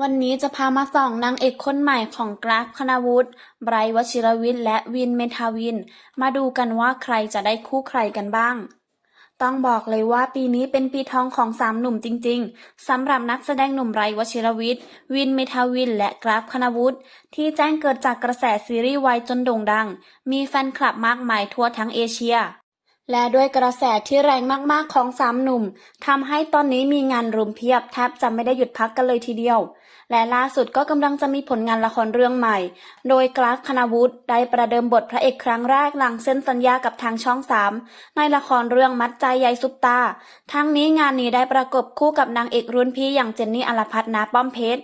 วันนี้จะพามาส่องนางเอกคนใหม่ของกราฟคณวุฒิไบรท์วชิรวิทย์และวินเมทาวิน มาดูกันว่าใครจะได้คู่ใครกันบ้าง ต้องบอกเลยว่าปีนี้เป็นปีทองของสามหนุ่มจริงๆสำหรับนักแสดงหนุ่มไบรท์วชิรวิทย์ วินเมทาวิน และกราฟคณวุฒิที่แจ้งเกิดจากกระแสซีรีส์วายจนโด่งดัง มีแฟนคลับมากมายทั่วทั้งเอเชีย และด้วยกระแสที่แรงมากๆของสามหนุ่มทำให้ตอนนี้มีงานรุมเพียบแทบจะไม่ได้หยุดพักกันเลยทีเดียว และล่าสุดก็กำลังจะมีผลงานละครเรื่องใหม่ โดยกราฟคณวุฒิได้ประเดิมบทพระเอกครั้งแรกหลังเซ็นสัญญากับทางช่องสามในละครเรื่องมัดใจยายซุปตา ทั้งนี้งานนี้ได้ประกบคู่กับนางเอกรุ่นพี่อย่างเจนนี่อลพัฒนาป้อมเพชร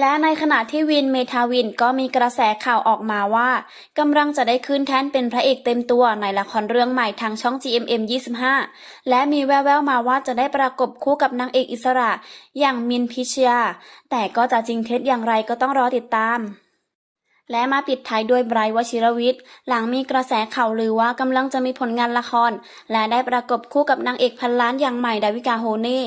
และในขณะที่วินเมทาวินก็มีกระแสข่าวออกมาว่ากำลังจะได้ขึ้นแท่นเป็นพระเอกเต็มตัวในละครเรื่องใหม่ทางช่อง GMM 25 และมีแววๆมาว่าจะได้ประกบคู่กับนางเอกอิสระอย่างมินพิชยา แต่ก็จะจริงเท็จอย่างไรก็ต้องรอติดตาม และมาปิดท้ายด้วยไบรท์วชิรวิทย์ หลังมีกระแสข่าวลือว่ากำลังจะมีผลงานละคร และได้ประกบคู่กับนางเอกพันล้านอย่างใหม่ดาวิกาโฮเน่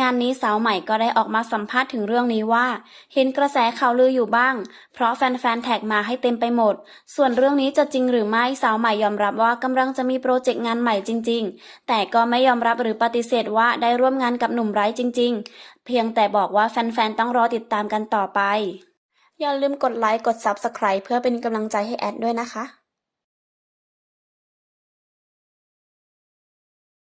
งานนี้สาวใหม่ก็ได้ออกมาสัมภาษณ์ถึงเรื่องนี้ว่า เห็นกระแสข่าวลืออยู่บ้าง เพราะแฟนๆแท็กมาให้เต็มไปหมด ส่วนเรื่องนี้จะจริงหรือไม่สาวใหม่ยอมรับว่ากำลังจะมีโปรเจกต์งานใหม่จริง ๆ แต่ก็ไม่ยอมรับหรือปฏิเสธว่าได้ร่วมงานกับหนุ่มไบรท์จริง ๆ เพียงแต่บอกว่าแฟนๆต้องรอติดตามกันต่อไป อย่าลืมกดไลค์ กด Subscribe เพื่อเป็นกำลังใจให้แอดด้วยนะคะ